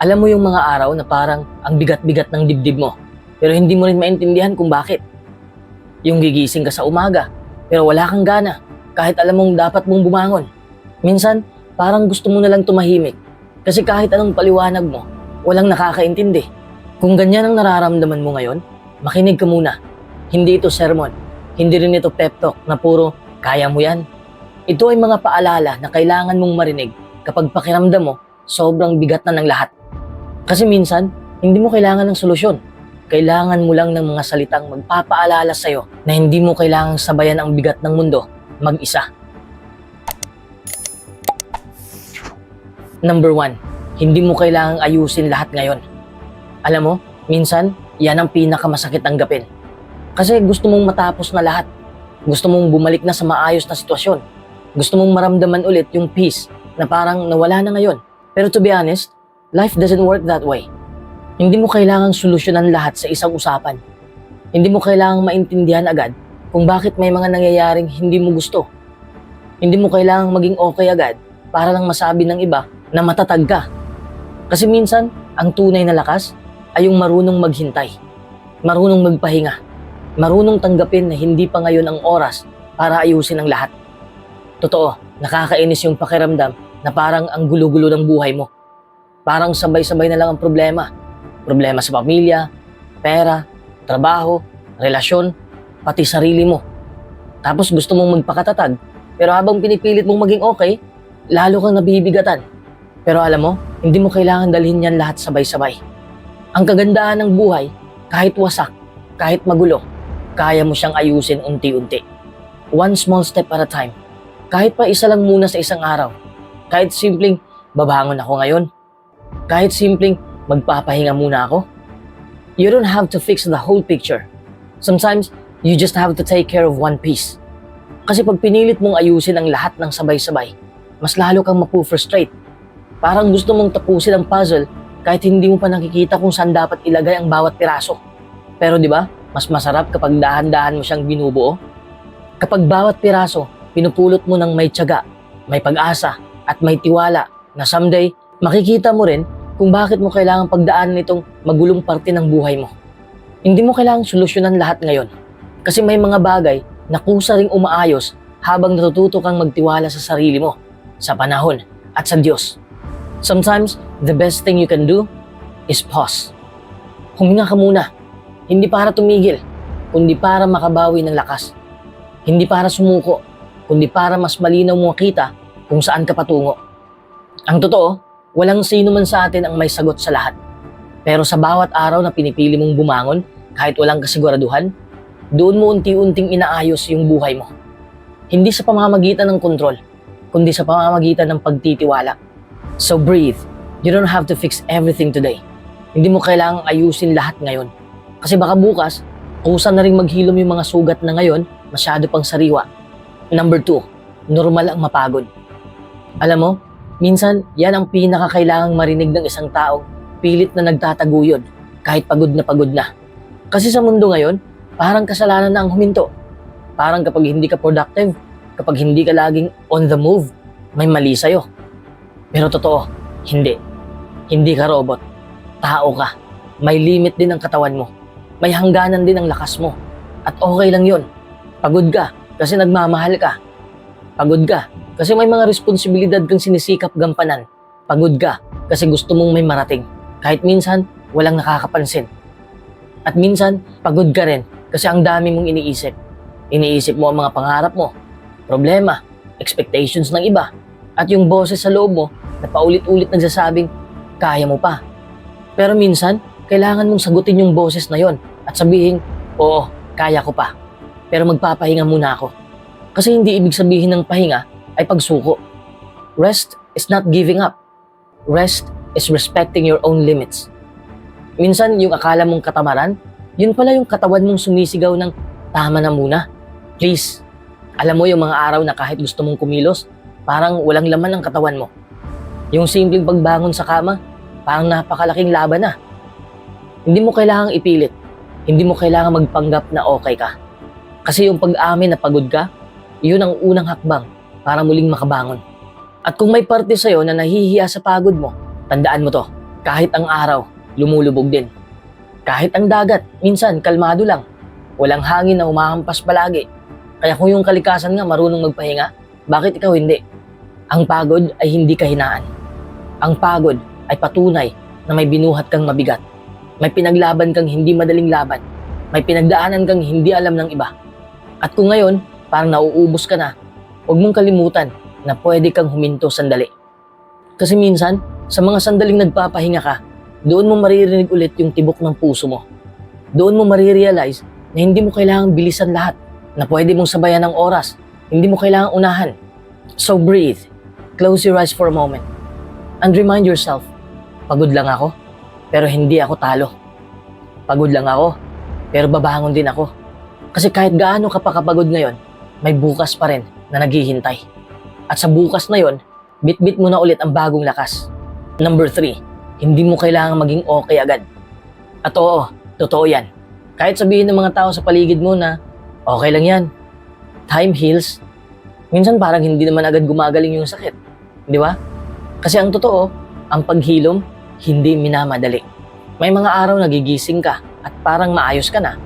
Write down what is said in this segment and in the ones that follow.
Alam mo yung mga araw na parang ang bigat-bigat ng dibdib mo, pero hindi mo rin maintindihan kung bakit. Yung gigising ka sa umaga, pero wala kang gana, kahit alam mong dapat mong bumangon. Minsan, parang gusto mo na lang tumahimik, kasi kahit anong paliwanag mo, walang nakakaintindi. Kung ganyan ang nararamdaman mo ngayon, makinig ka muna. Hindi ito sermon, hindi rin ito pep talk na puro, kaya mo yan. Ito ay mga paalala na kailangan mong marinig kapag pakiramdam mo, sobrang bigat na ng lahat. Kasi minsan, hindi mo kailangan ng solusyon. Kailangan mo lang ng mga salitang magpapaalala sa'yo na hindi mo kailangang sabayan ang bigat ng mundo mag-isa. Number one, hindi mo kailangang ayusin lahat ngayon. Alam mo, minsan, yan ang pinakamasakit tanggapin. Kasi gusto mong matapos na lahat. Gusto mong bumalik na sa maayos na sitwasyon. Gusto mong maramdaman ulit yung peace na parang nawala na ngayon. Pero to be honest, life doesn't work that way. Hindi mo kailangang solusyonan lahat sa isang usapan. Hindi mo kailangang maintindihan agad kung bakit may mga nangyayaring hindi mo gusto. Hindi mo kailangang maging okay agad para lang masabi ng iba na matatag ka. Kasi minsan, ang tunay na lakas ay yung marunong maghintay. Marunong magpahinga. Marunong tanggapin na hindi pa ngayon ang oras para ayusin ang lahat. Totoo, nakakainis yung pakiramdam na parang ang gulo-gulo ng buhay mo. Parang sabay-sabay na lang ang problema. Problema sa pamilya, pera, trabaho, relasyon, pati sarili mo. Tapos gusto mong magpakatatag, pero habang pinipilit mong maging okay, lalo kang nabibigatan. Pero alam mo, hindi mo kailangan dalhin yan lahat sabay-sabay. Ang kagandahan ng buhay, kahit wasak, kahit magulo, kaya mo siyang ayusin unti-unti. One small step at a time. Kahit pa isa lang muna sa isang araw. Kahit simpleng, babangon ako ngayon. Kahit simpleng, magpapahinga muna ako. You don't have to fix the whole picture. Sometimes, you just have to take care of one piece. Kasi pag pinilit mong ayusin ang lahat ng sabay-sabay, mas lalo kang mapu-frustrate. Parang gusto mong tapusin ang puzzle kahit hindi mo pa nakikita kung saan dapat ilagay ang bawat piraso. Pero di ba, mas masarap kapag dahan-dahan mo siyang binubuo? Kapag bawat piraso, pinupulot mo ng may tiyaga, may pag-asa, at may tiwala na someday, makikita mo rin kung bakit mo kailangang pagdaanan itong magulong parte ng buhay mo. Hindi mo kailangang solusyonan lahat ngayon. Kasi may mga bagay na kusa ring umaayos habang natututo kang magtiwala sa sarili mo, sa panahon, at sa Diyos. Sometimes, the best thing you can do is pause. Huminga ka muna. Hindi para tumigil, kundi para makabawi ng lakas. Hindi para sumuko, kundi para mas malinaw mo makita kung saan ka patungo. Ang totoo, walang sino man sa atin ang may sagot sa lahat. Pero sa bawat araw na pinipili mong bumangon, kahit walang kasiguraduhan, doon mo unti-unting inaayos yung buhay mo. Hindi sa pamamagitan ng kontrol, kundi sa pamamagitan ng pagtitiwala. So breathe. You don't have to fix everything today. Hindi mo kailangang ayusin lahat ngayon. Kasi baka bukas, kusa na rin maghilom yung mga sugat na ngayon, masyado pang sariwa. Number two, normal ang mapagod. Alam mo, minsan yan ang pinakakailangang marinig ng isang taong pilit na nagtataguyod kahit pagod na pagod na. Kasi sa mundo ngayon, parang kasalanan na ang huminto. Parang kapag hindi ka productive, kapag hindi ka laging on the move, may mali sa'yo. Pero totoo, hindi. Hindi ka robot. Tao ka. May limit din ang katawan mo. May hangganan din ang lakas mo. At okay lang yon. Pagod ka kasi nagmamahal ka. Pagod ka kasi may mga responsibilidad kang sinisikap gampanan. Pagod ka kasi gusto mong may marating. Kahit minsan, walang nakakapansin. At minsan, pagod ka rin kasi ang dami mong iniisip. Iniisip mo ang mga pangarap mo, problema, expectations ng iba, at yung boses sa loob mo na paulit-ulit nagsasabing, kaya mo pa. Pero minsan, kailangan mong sagutin yung boses na yon at sabihin, oo, kaya ko pa. Pero magpapahinga muna ako. Kasi hindi ibig sabihin ng pahinga ay pagsuko. Rest is not giving up. Rest is respecting your own limits. Minsan, yung akala mong katamaran, yun pala yung katawan mong sumisigaw ng tama na muna. Please. Alam mo yung mga araw na kahit gusto mong kumilos, parang walang laman ang katawan mo. Yung simpleng pagbangon sa kama, parang napakalaking laban na. Hindi mo kailangang ipilit. Hindi mo kailangang magpanggap na okay ka. Kasi yung pag-amin na pagod ka, yun ang unang hakbang para muling makabangon. At kung may parte sa'yo na nahihiya sa pagod mo, tandaan mo to. kahit ang araw, lumulubog din. Kahit ang dagat, minsan kalmado lang. Walang hangin na umahampas palagi. Kaya kung yung kalikasan nga marunong magpahinga, bakit ikaw hindi? Ang pagod ay hindi kahinaan. Ang pagod ay patunay na may binuhat kang mabigat. May pinaglaban kang hindi madaling laban. May pinagdaanan kang hindi alam ng iba. At kung ngayon, parang nauubos ka na, huwag mong kalimutan na pwede kang huminto sandali. Kasi minsan, sa mga sandaling nagpapahinga ka, doon mo maririnig ulit yung tibok ng puso mo. Doon mo marirealize na hindi mo kailangang bilisan lahat, na pwede mong sabayan ng oras, hindi mo kailangang unahan. So breathe, close your eyes for a moment, and remind yourself, pagod lang ako, pero hindi ako talo. Pagod lang ako, pero babangon din ako. Kasi kahit gaano ka pa kapagod ngayon, may bukas pa rin na naghihintay. At sa bukas na yon, bit-bit mo na ulit ang bagong lakas. Number three, hindi mo kailangang maging okay agad. At oo, totoo yan. Kahit sabihin ng mga tao sa paligid mo na okay lang yan, time heals, minsan parang hindi naman agad gumagaling yung sakit. Di ba? Kasi ang totoo, ang paghilom, hindi minamadali. May mga araw nagigising ka at parang maayos ka na.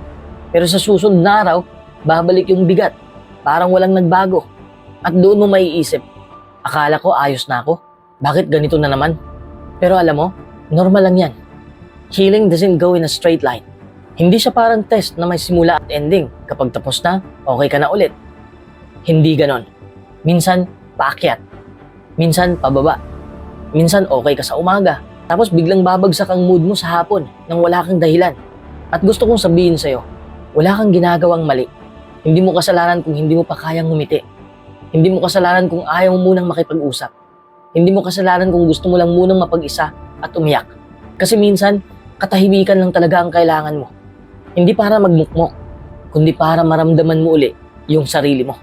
Pero sa susunod na araw, babalik yung bigat. Parang walang nagbago. At doon mo maiisip, akala ko ayos na ako. Bakit ganito na naman? Pero alam mo, normal lang yan. Healing doesn't go in a straight line. Hindi siya parang test na may simula at ending. Kapag tapos na, okay ka na ulit. Hindi ganon. Minsan, paakyat. Minsan, pababa. Minsan, okay ka sa umaga. Tapos biglang babagsak ang mood mo sa hapon nang wala kang dahilan. At gusto kong sabihin sa'yo, wala kang ginagawang mali. Hindi mo kasalanan kung hindi mo pa kayang humiti. Hindi mo kasalanan kung ayaw mo munang makipag-usap. Hindi mo kasalanan kung gusto mo lang munang mapag-isa at umiyak. Kasi minsan, katahimikan lang talaga ang kailangan mo. Hindi para magmukmok, kundi para maramdaman mo uli yung sarili mo.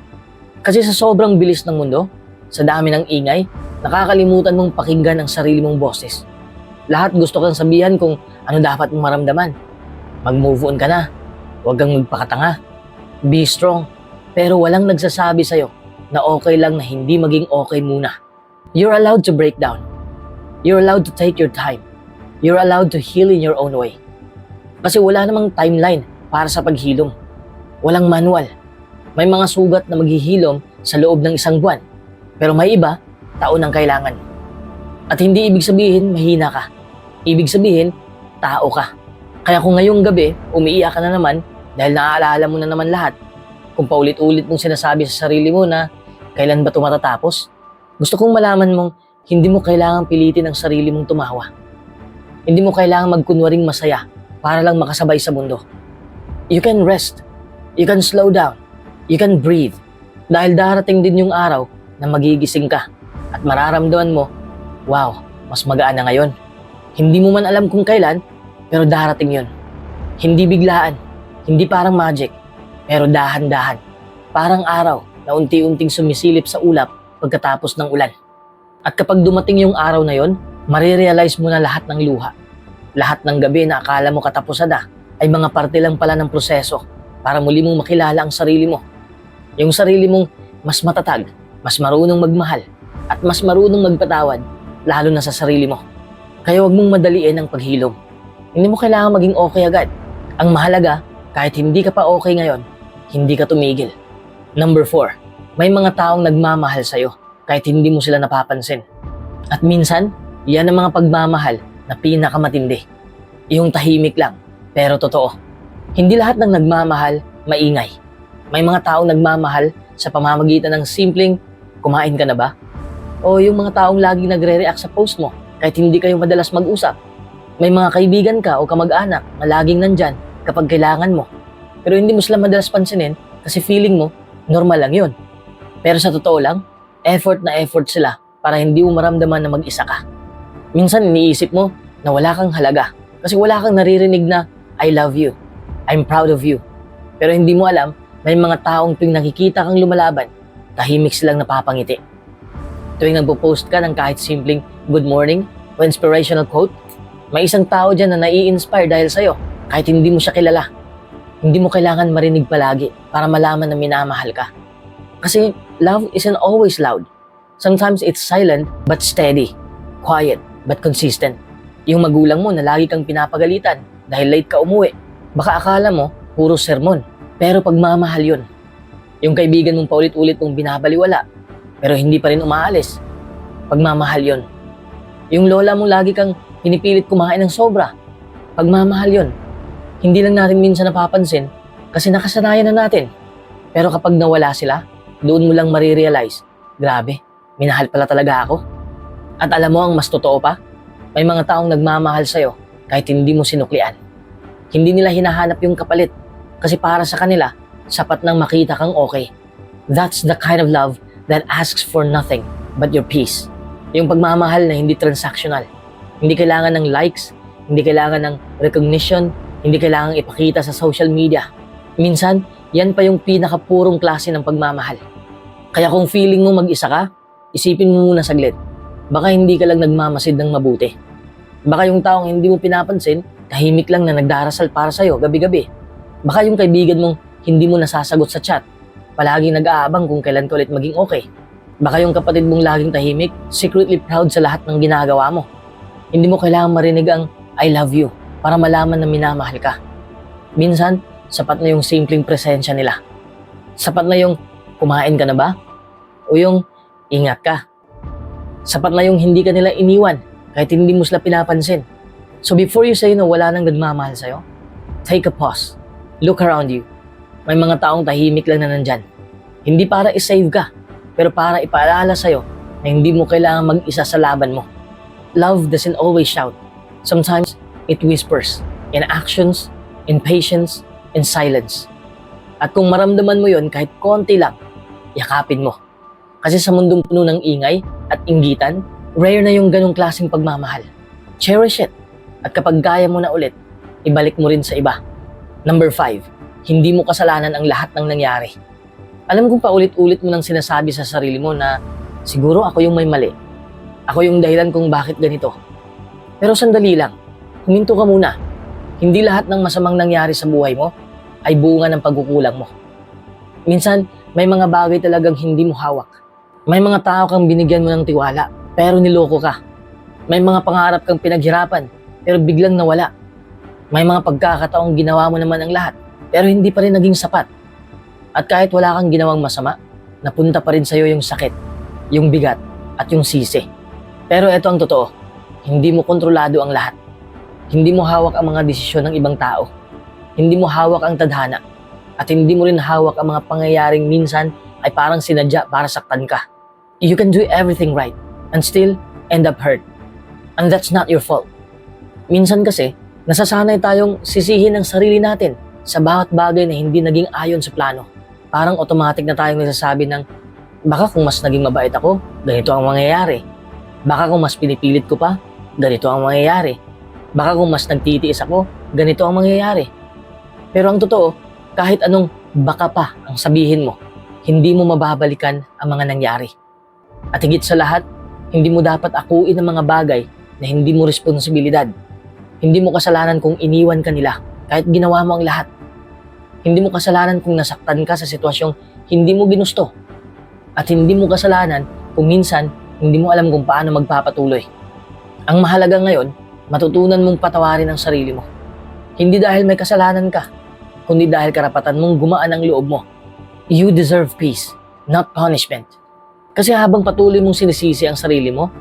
Kasi sa sobrang bilis ng mundo, sa dami ng ingay, nakakalimutan mong pakinggan ang sarili mong boses. Lahat gusto kang sabihan kung ano dapat mong maramdaman. Mag-move on ka na. Huwag kang magpakatanga. Be strong. Pero walang nagsasabi sa'yo na okay lang na hindi maging okay muna. You're allowed to break down. You're allowed to take your time. You're allowed to heal in your own way. Kasi wala namang timeline para sa paghilom. Walang manual. May mga sugat na maghihilom sa loob ng isang buwan. Pero may iba, taon ang kailangan. At hindi ibig sabihin mahina ka. Ibig sabihin, tao ka. Kaya kung ngayong gabi, umiiyak ka na naman dahil naaalala mo na naman lahat, kung paulit-ulit mong sinasabi sa sarili mo na kailan ba ito matatapos, gusto kong malaman mong hindi mo kailangang pilitin ang sarili mong tumawa. Hindi mo kailangang magkunwaring masaya para lang makasabay sa mundo. You can rest. You can slow down. You can breathe. Dahil darating din yung araw na magigising ka at mararamdaman mo, wow, mas magaan na ngayon. Hindi mo man alam kung kailan, pero darating yon. Hindi biglaan, hindi parang magic, pero dahan-dahan. Parang araw na unti-unting sumisilip sa ulap pagkatapos ng ulan. At kapag dumating yung araw na yon, marirealize mo na lahat ng luha. Lahat ng gabi na akala mo katapusan na ay mga parte lang pala ng proseso para muli mong makilala ang sarili mo. Yung sarili mong mas matatag, mas marunong magmahal, at mas marunong magpatawad, lalo na sa sarili mo. Kaya huwag mong madaliin ang paghilom. Hindi mo kailangan maging okay agad. Ang mahalaga, kahit hindi ka pa okay ngayon, hindi ka tumigil. Number four, may mga taong nagmamahal sa'yo kahit hindi mo sila napapansin. At minsan, yan ang mga pagmamahal na pinakamatindi. Yung tahimik lang, pero totoo. Hindi lahat ng nagmamahal, maingay. May mga taong nagmamahal sa pamamagitan ng simpleng, kumain ka na ba? O yung mga taong laging nagre-react sa post mo kahit hindi kayo madalas mag-usap. May mga kaibigan ka o kamag-anak na laging nandyan kapag kailangan mo. Pero hindi mo sila madalas pansinin kasi feeling mo, normal lang yun. Pero sa totoo lang, effort na effort sila para hindi mo maramdaman na mag-isa ka. Minsan iniisip mo na wala kang halaga kasi wala kang naririnig na I love you, I'm proud of you. Pero hindi mo alam, may mga taong tuwing nakikita kang lumalaban, tahimik silang napapangiti. Tuwing nagpo-post ka ng kahit simpleng good morning o inspirational quote, may isang tao dyan na nai-inspire dahil sa'yo kahit hindi mo siya kilala. Hindi mo kailangan marinig palagi para malaman na minamahal ka. Kasi love isn't always loud. Sometimes it's silent but steady, quiet but consistent. Yung magulang mo na lagi kang pinapagalitan dahil late ka umuwi. Baka akala mo, puro sermon. Pero pagmamahal yun. Yung kaibigan mong paulit-ulit mong binabaliwala, pero hindi pa rin umaalis. Pagmamahal yun. Yung lola mo lagi kang pinipilit kumain ng sobra. Pagmamahal yun. Hindi lang natin minsan napapansin kasi nakasanayan na natin. Pero kapag nawala sila, doon mo lang marirealize, grabe, minahal pala talaga ako. At alam mo ang mas totoo pa? May mga taong nagmamahal sa'yo kahit hindi mo sinuklian. Hindi nila hinahanap yung kapalit kasi para sa kanila, sapat nang makita kang okay. That's the kind of love that asks for nothing but your peace. Yung pagmamahal na hindi transactional. Hindi kailangan ng likes, hindi kailangan ng recognition, hindi kailangan ipakita sa social media. Minsan, yan pa yung pinakapurong klase ng pagmamahal. Kaya kung feeling mo mag-isa ka, isipin mo muna saglit. Baka hindi ka lang nagmamasid ng mabuti. Baka yung taong hindi mo pinapansin, tahimik lang na nagdarasal para sa'yo gabi-gabi. Baka yung kaibigan mong hindi mo nasasagot sa chat, palaging nag-aabang kung kailan ka ulit maging okay. Baka yung kapatid mong laging tahimik, secretly proud sa lahat ng ginagawa mo. Hindi mo kailangan marinig ang I love you para malaman na minamahal ka. Minsan, sapat na yung simpleng presensya nila. Sapat na yung kumain ka na ba? O yung ingat ka. Sapat na yung hindi ka nila iniwan kahit hindi mo sila pinapansin. So before you say na wala nang nagmamahal sa'yo, take a pause. Look around you. May mga taong tahimik lang na nandyan. Hindi para isave ka, pero para ipaalala sa'yo na hindi mo kailangan mag-isa sa laban mo. Love doesn't always shout. Sometimes, it whispers in actions, in patience, in silence. At kung maramdaman mo yon kahit konti lang, yakapin mo. Kasi sa mundong puno ng ingay at inggitan, rare na yung ganong klaseng pagmamahal. Cherish it. At kapag gaya mo na ulit, ibalik mo rin sa iba. Number five, hindi mo kasalanan ang lahat ng nangyari. Alam kong paulit-ulit mo nang sinasabi sa sarili mo na siguro ako yung may mali. Ako yung dahilan kung bakit ganito. Pero sandali lang, huminto ka muna. Hindi lahat ng masamang nangyari sa buhay mo ay bunga ng pagkukulang mo. Minsan, may mga bagay talagang hindi mo hawak. May mga tao kang binigyan mo ng tiwala, pero niloko ka. May mga pangarap kang pinaghirapan, pero biglang nawala. May mga pagkakataong ginawa mo naman ang lahat, pero hindi pa rin naging sapat. At kahit wala kang ginawang masama, napunta pa rin sa'yo yung sakit, yung bigat, at yung sisi. Pero ito ang totoo, hindi mo kontrolado ang lahat. Hindi mo hawak ang mga desisyon ng ibang tao. Hindi mo hawak ang tadhana. At hindi mo rin hawak ang mga pangyayaring minsan ay parang sinadya para saktan ka. You can do everything right and still end up hurt. And that's not your fault. Minsan kasi, nasasanay tayong sisihin ang sarili natin sa bawat bagay na hindi naging ayon sa plano. Parang automatic na tayong nagsasabi ng, baka kung mas naging mabait ako, ganito ang mangyayari. Baka kung mas pinipilit ko pa, ganito ang mangyayari. Baka kung mas nagtitiis ako, ganito ang mangyayari. Pero ang totoo, kahit anong baka pa ang sabihin mo, hindi mo mababalikan ang mga nangyari. At higit sa lahat, hindi mo dapat akuin ang mga bagay na hindi mo responsibilidad. Hindi mo kasalanan kung iniwan ka nila kahit ginawa mo ang lahat. Hindi mo kasalanan kung nasaktan ka sa sitwasyong hindi mo ginusto. At hindi mo kasalanan kung minsan hindi mo alam kung paano magpapatuloy. Ang mahalaga ngayon, matutunan mong patawarin ang sarili mo. Hindi dahil may kasalanan ka, kundi dahil karapatan mong gumaan ang loob mo. You deserve peace, not punishment. Kasi habang patuloy mong sinisisi ang sarili mo,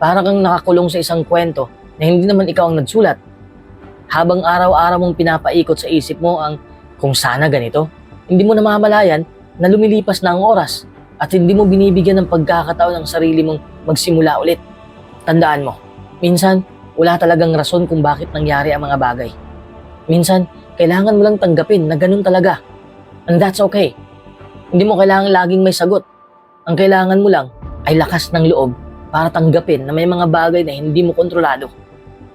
para kang nakakulong sa isang kwento na hindi naman ikaw ang nagsulat. Habang araw-araw mong pinapaikot sa isip mo ang kung sana ganito, hindi mo namamalayan na lumilipas na ang oras at hindi mo binibigyan ng pagkakataon ng sarili mong magsimula ulit. Tandaan mo, minsan wala talagang rason kung bakit nangyari ang mga bagay. Minsan, kailangan mo lang tanggapin na ganun talaga. And that's okay. Hindi mo kailangan laging may sagot. Ang kailangan mo lang ay lakas ng loob para tanggapin na may mga bagay na hindi mo kontrolado.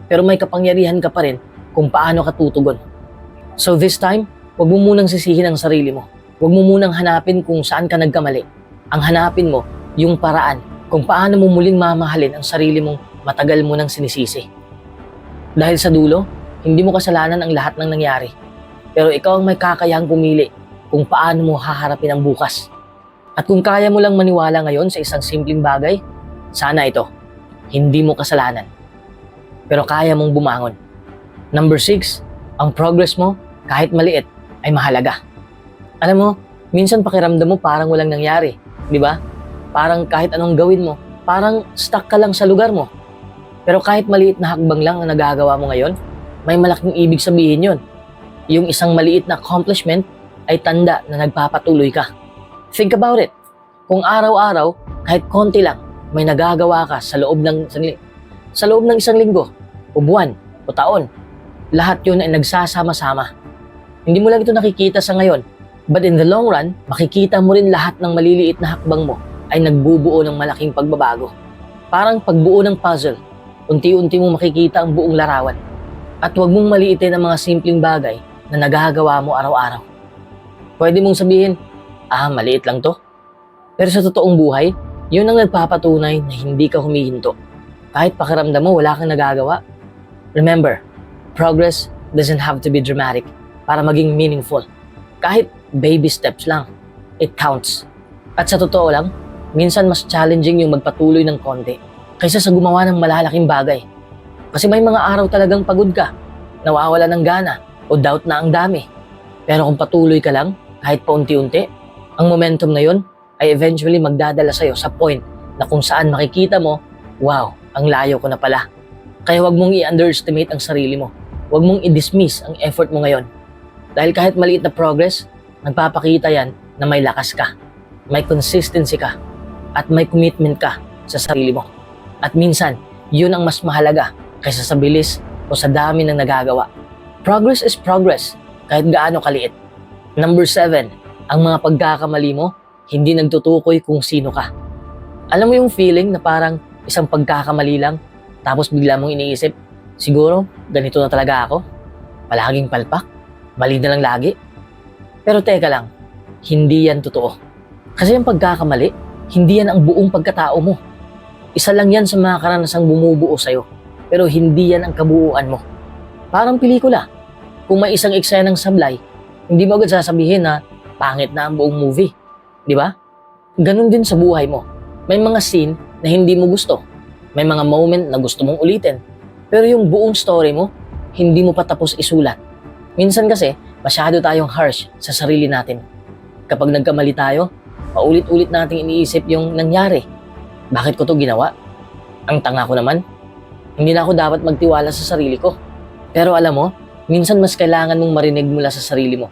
Pero may kapangyarihan ka pa rin kung paano ka tutugon. So this time, huwag mo munang sisihin ang sarili mo. Huwag mo munang hanapin kung saan ka nagkamali. Ang hanapin mo, yung paraan kung paano mo muling mamahalin ang sarili mong matagal mo nang sinisisi. Dahil sa dulo, hindi mo kasalanan ang lahat ng nangyari. Pero ikaw ang may kakayahang pumili kung paano mo haharapin ang bukas. At kung kaya mo lang maniwala ngayon sa isang simpleng bagay, sana ito, hindi mo kasalanan. pero kaya mong bumangon. Number six, ang progress mo, kahit maliit, ay mahalaga. Alam mo, minsan pakiramdam mo parang walang nangyari, di ba? Parang kahit anong gawin mo, parang stuck ka lang sa lugar mo. Pero kahit maliit na hakbang lang ang nagagawa mo ngayon, may malaking ibig sabihin yon. Yung isang maliit na accomplishment ay tanda na nagpapatuloy ka. Think about it. Kung araw-araw, kahit konti lang, may nagagawa ka sa loob ng sa loob ng isang linggo, o buwan, o taon, lahat yun ay nagsasama-sama. Hindi mo lang ito nakikita sa ngayon, but in the long run, makikita mo rin lahat ng maliliit na hakbang mo ay nagbubuo ng malaking pagbabago. Parang pagbuo ng puzzle, unti-unti mo makikita ang buong larawan. At huwag mong maliitin ang mga simpleng bagay na nagagawa mo araw-araw. Pwede mong sabihin, ah, maliit lang to. Pero sa totoong buhay, yun ang nagpapatunay na hindi ka humihinto. Kahit pakiramdam mo wala kang nagagawa. Remember, progress doesn't have to be dramatic para maging meaningful. Kahit baby steps lang, it counts. At sa totoo lang, minsan mas challenging yung magpatuloy ng konti kaysa sa gumawa ng malalaking bagay. Kasi may mga araw talagang pagod ka, nawawala ng gana, o doubt na ang dami. Pero kung patuloy ka lang, kahit paunti-unti, ang momentum na yun ay eventually magdadala sa'yo sa point na kung saan makikita mo, wow, ang layo ko na pala. Kaya wag mong i-underestimate ang sarili mo. Wag mong i-dismiss ang effort mo ngayon. Dahil kahit maliit na progress, nagpapakita yan na may lakas ka, may consistency ka, at may commitment ka sa sarili mo. At minsan, yun ang mas mahalaga kaysa sa bilis o sa dami ng nagagawa. Progress is progress, kahit gaano kaliit. Number seven, ang mga pagkakamali mo, hindi nagtutukoy kung sino ka. Alam mo yung feeling na parang isang pagkakamali lang, tapos bigla mong iniisip, siguro, ganito na talaga ako. Palaging palpak, mali na lang lagi. Pero teka lang, hindi yan totoo. Kasi yung pagkakamali, hindi yan ang buong pagkatao mo. Isa lang yan sa mga karanasang bumubuo sa'yo, pero hindi yan ang kabuuan mo. Parang pelikula. Kung may isang eksenang sablay, hindi mo agad sasabihin na pangit na ang buong movie. Di ba? Ganon din sa buhay mo. May mga scene na hindi mo gusto. May mga moment na gusto mong ulitin. Pero yung buong story mo, hindi mo pa tapos isulat. Minsan kasi, masyado tayong harsh sa sarili natin. Kapag nagkamali tayo, paulit-ulit nating iniisip yung nangyari. Bakit ko to ginawa? Ang tanga ko naman. Hindi na ako dapat magtiwala sa sarili ko. Pero alam mo, minsan mas kailangan mong marinig mula sa sarili mo.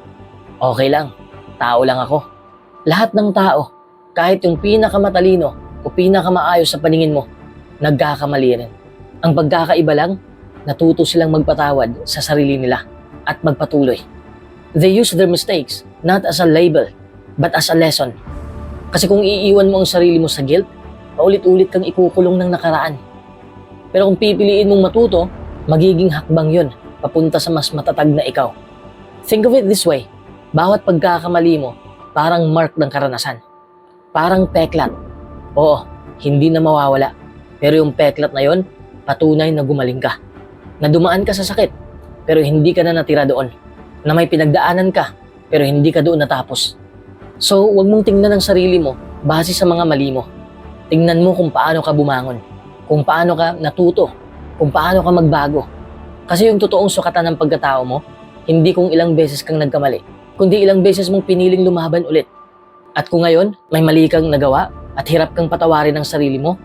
Okay lang, tao lang ako. Lahat ng tao, kahit yung pinakamatalino o pinakamaayos sa paningin mo, nagkakamali rin. Ang pagkakaiba lang, natuto silang magpatawad sa sarili nila at magpatuloy. They use their mistakes not as a label, but as a lesson. Kasi kung iiwan mo ang sarili mo sa guilt, paulit-ulit kang ikukulong ng nakaraan. Pero kung pipiliin mong matuto, magiging hakbang yun papunta sa mas matatag na ikaw. Think of it this way, bawat pagkakamali mo, parang mark ng karanasan. Parang peklat. Oo, hindi na mawawala. Pero yung peklat na yon, patunay na gumaling ka. Na dumaan ka sa sakit, pero hindi ka na natira doon. Na may pinagdaanan ka, pero hindi ka doon natapos. So, wag mong tingnan ang sarili mo base sa mga mali mo. Tingnan mo kung paano ka bumangon, kung paano ka natuto, kung paano ka magbago. Kasi yung totoong sukatan ng pagkatao mo, hindi kung ilang beses kang nagkamali, kundi ilang beses mong piniling lumaban ulit. At kung ngayon, may mali kang nagawa at hirap kang patawarin ng sarili mo,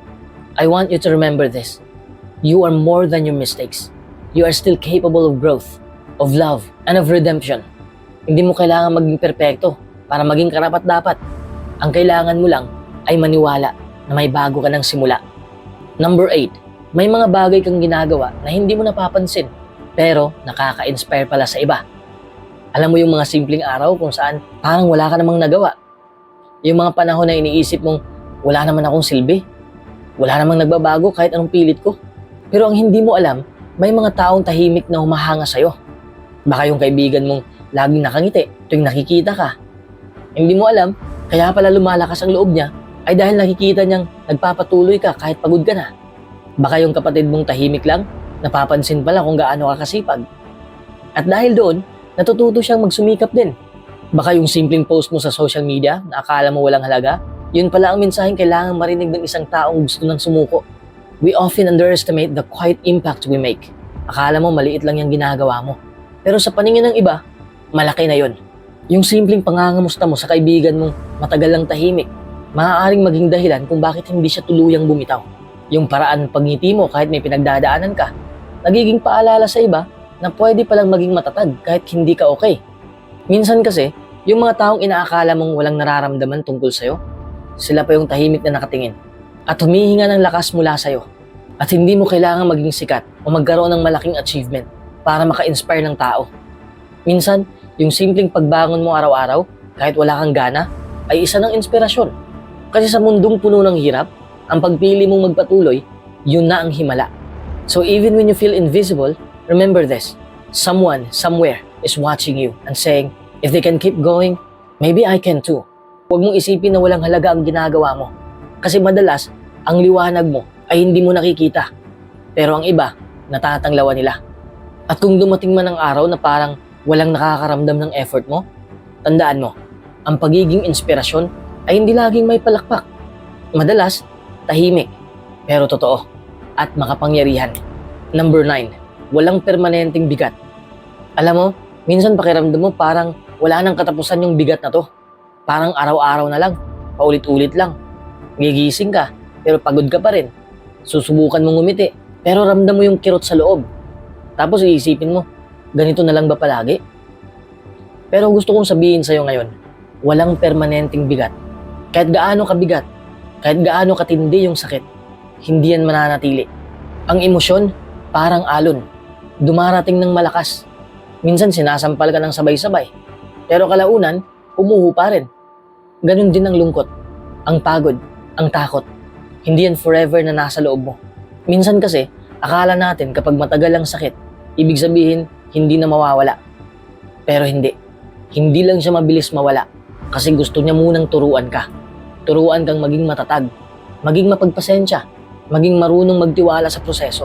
I want you to remember this. You are more than your mistakes. You are still capable of growth, of love, and of redemption. Hindi mo kailangan maging perpekto para maging karapat-dapat. Ang kailangan mo lang ay maniwala na may bago ka ng simula. Number 8, may mga bagay kang ginagawa na hindi mo napapansin pero nakaka-inspire pala sa iba. Alam mo yung mga simpleng araw kung saan parang wala ka namang nagawa. Yung mga panahon na iniisip mong wala naman akong silbi. Wala namang nagbabago kahit anong pilit ko. Pero ang hindi mo alam, may mga taong tahimik na humahanga sa'yo. Baka yung kaibigan mong laging nakangiti tuwing nakikita ka. Hindi mo alam, kaya pala lumalakas ang loob niya ay dahil nakikita niyang nagpapatuloy ka kahit pagod ka na. Baka yung kapatid mong tahimik lang, napapansin pala kung gaano ka kasipag. At dahil doon, natututo siyang magsumikap din. Baka yung simpleng post mo sa social media na akala mo walang halaga, yun pala ang mensaheng kailangan marinig ng isang taong gusto ng sumuko. We often underestimate the quiet impact we make. Akala mo maliit lang yung ginagawa mo. Pero sa paningin ng iba, malaki na yon. Yung simpleng pangangamusta mo sa kaibigan mong matagal lang tahimik, maaaring maging dahilan kung bakit hindi siya tuluyang bumitaw. Yung paraan ng pagngiti mo kahit may pinagdadaanan ka, nagiging paalala sa iba na pwede palang maging matatag kahit hindi ka okay. Minsan kasi, yung mga taong inaakala mong walang nararamdaman tungkol sa'yo, sila pa yung tahimik na nakatingin at humihinga ng lakas mula sa'yo. At hindi mo kailangan maging sikat o magkaroon ng malaking achievement para maka-inspire ng tao. Minsan, yung simpleng pagbangon mo araw-araw, kahit wala kang gana, ay isa ng inspirasyon. Kasi sa mundong puno ng hirap, ang pagpili mong magpatuloy, yun na ang himala. So even when you feel invisible, remember this. Someone, somewhere, is watching you and saying, if they can keep going, maybe I can too. Huwag mong isipin na walang halaga ang ginagawa mo. Kasi madalas, ang liwanag mo ay hindi mo nakikita. Pero ang iba, natatanglawan nila. At kung dumating man ang araw na parang walang nakakaramdam ng effort mo, tandaan mo, ang pagiging inspirasyon ay hindi laging may palakpak. Madalas, tahimik, pero totoo, at makapangyarihan. Number 9, walang permanenteng bigat. Alam mo, minsan pakiramdam mo parang wala nang katapusan yung bigat na to. Parang araw-araw na lang, paulit-ulit lang. Gigising ka, pero pagod ka pa rin. Susubukan mong ngumiti, pero ramdam mo yung kirot sa loob. Tapos iisipin mo, ganito na lang ba palagi? Pero gusto kong sabihin sa'yo ngayon, walang permanenteng bigat. Kahit gaano kabigat, kahit gaano katindi yung sakit, hindi yan mananatili. Ang emosyon, parang alon. Dumarating ng malakas. Minsan sinasampal ka ng sabay-sabay. Pero kalaunan, umuho pa rin. Ganon din ang lungkot, ang pagod, ang takot. Hindi yan forever na nasa loob mo. Minsan kasi, akala natin kapag matagal ang sakit, ibig sabihin, hindi na mawawala. Pero hindi. Hindi lang siya mabilis mawala kasi gusto niya munang turuan ka. Turuan kang maging matatag, maging mapagpasensya, maging marunong magtiwala sa proseso.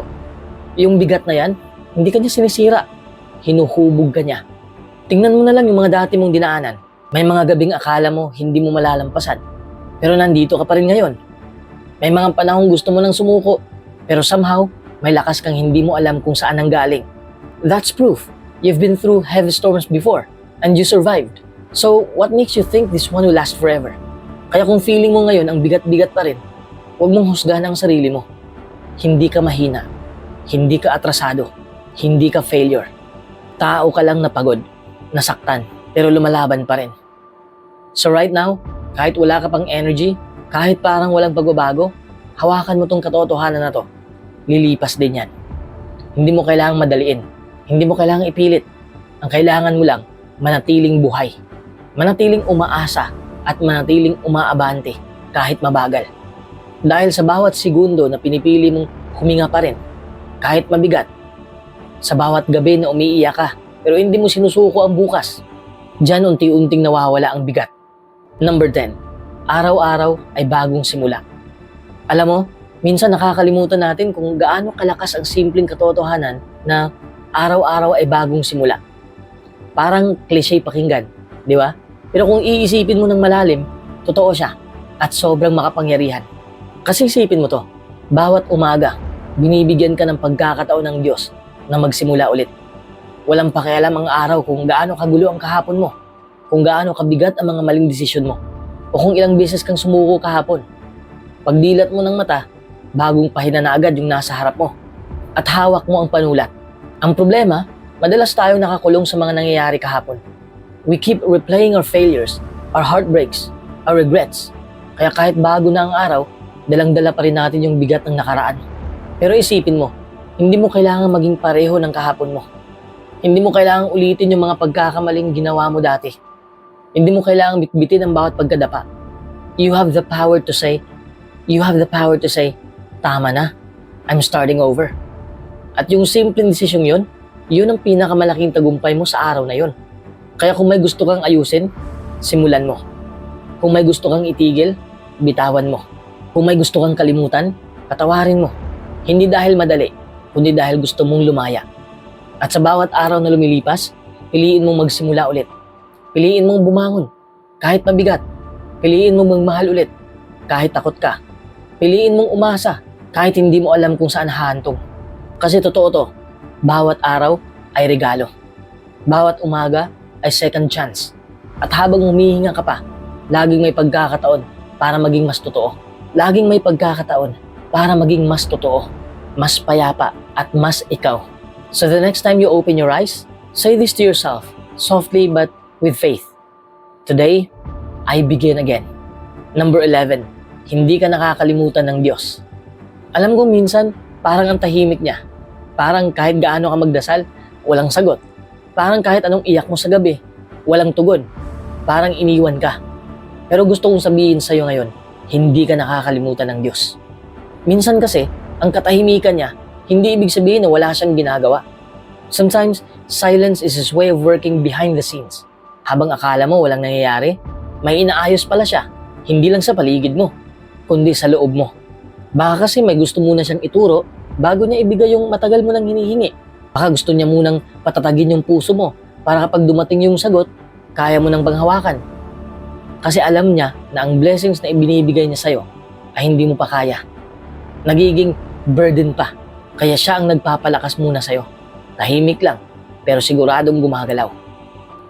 Yung bigat na yan, hindi ka niya sinisira. Hinuhubog ka niya. Tingnan mo na lang yung mga dati mong dinaanan. May mga gabing akala mo hindi mo malalampasan. Pero nandito ka pa rin ngayon. May mga panahong gusto mo nang sumuko. Pero somehow, may lakas kang hindi mo alam kung saan ang galing. That's proof. You've been through heavy storms before and you survived. So, what makes you think this one will last forever? Kaya kung feeling mo ngayon ang bigat-bigat pa rin, huwag mong husgahan ang sarili mo. Hindi ka mahina. Hindi ka atrasado. Hindi ka failure. Tao ka lang na pagod, nasaktan, pero lumalaban pa rin. So right now, kahit wala ka pang energy, kahit parang walang pagbabago, hawakan mo tong katotohanan na to. Lilipas din yan. Hindi mo kailangang madaliin. Hindi mo kailangang ipilit. Ang kailangan mo lang, manatiling buhay. Manatiling umaasa at manatiling umaabante kahit mabagal. Dahil sa bawat segundo na pinipili mong huminga pa rin, kahit mabigat, sa bawat gabi na umiiyak ka, pero hindi mo sinusuko ang bukas, Diyan unti-unting nawawala ang bigat. Number 10. Araw-araw ay bagong simula. Alam mo, minsan nakakalimutan natin kung gaano kalakas ang simpleng katotohanan na araw-araw ay bagong simula. Parang cliche pakinggan, di ba? Pero kung iisipin mo ng malalim, totoo siya at sobrang makapangyarihan. Kasi isipin mo to, bawat umaga, binibigyan ka ng pagkakataon ng Diyos na magsimula ulit. Walang pakialam ang araw kung gaano kagulo ang kahapon mo, kung gaano kabigat ang mga maling desisyon mo, o kung ilang beses kang sumuko kahapon. Pagdilat mo ng mata, bagong pahina na agad yung nasa harap mo, at hawak mo ang panulat. Ang problema, madalas tayo nakakulong sa mga nangyayari kahapon. We keep replaying our failures, our heartbreaks, our regrets. Kaya kahit bago na ang araw, dalang-dala pa rin natin yung bigat ng nakaraan. Pero isipin mo, hindi mo kailangan maging pareho ng kahapon mo. Hindi mo kailangang ulitin yung mga pagkakamaling ginawa mo dati. Hindi mo kailangang bitbitin ang bawat pagkadapa. You have the power to say, you have the power to say, tama na, I'm starting over. At yung simpleng desisyong yun, yun ang pinakamalaking tagumpay mo sa araw na yun. Kaya kung may gusto kang ayusin, simulan mo. Kung may gusto kang itigil, bitawan mo. Kung may gusto kang kalimutan, patawarin mo. Hindi dahil madali, kundi dahil gusto mong lumaya. At sa bawat araw na lumilipas, piliin mong magsimula ulit. Piliin mong bumangon, kahit mabigat. Piliin mong magmahal ulit, kahit takot ka. Piliin mong umasa, Kahit hindi mo alam kung saan hahantong. Kasi totoo to, bawat araw ay regalo. Bawat umaga ay second chance. At habang humihinga ka pa, laging may pagkakataon para maging mas totoo. Laging may pagkakataon para maging mas totoo, mas payapa at mas ikaw. So the next time you open your eyes, say this to yourself, softly but with faith. Today, I begin again. Number 11, hindi ka nakakalimutan ng Diyos. Alam ko minsan, parang ang tahimik niya. Parang kahit gaano ka magdasal, walang sagot. Parang kahit anong iyak mo sa gabi, walang tugon. Parang iniwan ka. Pero gusto kong sabihin sa'yo ngayon, hindi ka nakakalimutan ng Diyos. Minsan kasi, ang katahimikan niya, hindi ibig sabihin na wala siyang ginagawa. Sometimes, silence is his way of working behind the scenes. Habang akala mo walang nangyayari, may inaayos pala siya. Hindi lang sa paligid mo, kundi sa loob mo. Baka kasi may gusto muna siyang ituro bago niya ibigay yung matagal mo nang hinihingi. Baka gusto niya munang patatagin yung puso mo para kapag dumating yung sagot, kaya mo nang panghawakan. Kasi alam niya na ang blessings na ibinibigay niya sa'yo ay hindi mo pa kaya. Nagiging burden pa. Kaya siya ang nagpapalakas muna sa'yo. Tahimik lang, pero siguradong gumagalaw.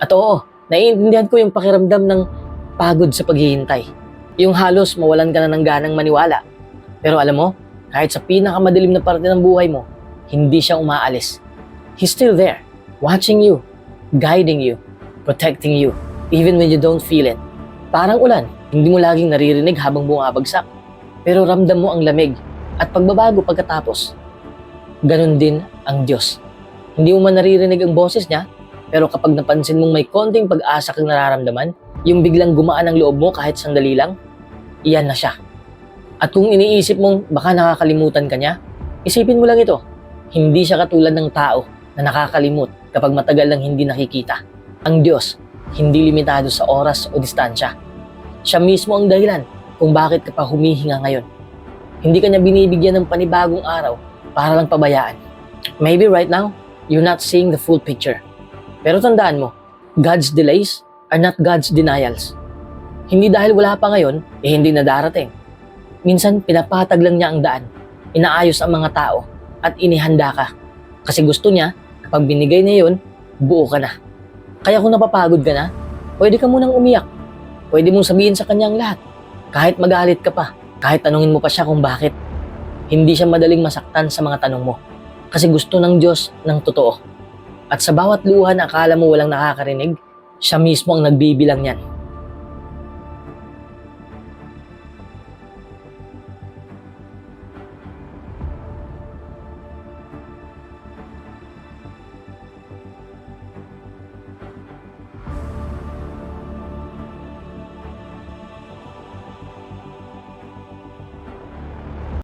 At oo, naiintindihan ko yung pakiramdam ng pagod sa paghihintay. Yung halos mawalan ka na ng ganang maniwala. Pero alam mo, kahit sa pinakamadilim na parte ng buhay mo, hindi siya umaalis. He's still there, watching you, guiding you, protecting you, even when you don't feel it. Parang ulan, hindi mo laging naririnig habang bumabagsak. Pero ramdam mo ang lamig at pagbabago pagkatapos. Ganon din ang Diyos. Hindi mo man naririnig ang boses niya, pero kapag napansin mong may konting pag-asa kang nararamdaman, yung biglang gumaan ang loob mo kahit sandali lang, iyan na siya. At kung iniisip mong baka nakakalimutan ka niya, isipin mo lang ito. Hindi siya katulad ng tao na nakakalimut kapag matagal lang hindi nakikita. Ang Diyos, hindi limitado sa oras o distansya. Siya mismo ang dahilan kung bakit ka pa humihinga ngayon. Hindi ka niya binibigyan ng panibagong araw para lang pabayaan. Maybe right now, you're not seeing the full picture. Pero tandaan mo, God's delays are not God's denials. Hindi dahil wala pa ngayon, eh hindi na darating. Minsan, pinapatag lang niya ang daan, inaayos ang mga tao, at inihanda ka. Kasi gusto niya, kapag binigay niya yun, buo ka na. Kaya kung napapagod ka na, pwede ka munang umiyak. Pwede mong sabihin sa kanya ang lahat. Kahit magalit ka pa, kahit tanungin mo pa siya kung bakit. Hindi siya madaling masaktan sa mga tanong mo. Kasi gusto ng Diyos ng totoo. At sa bawat luha na akala mo walang nakakarinig, siya mismo ang nagbibilang niyan.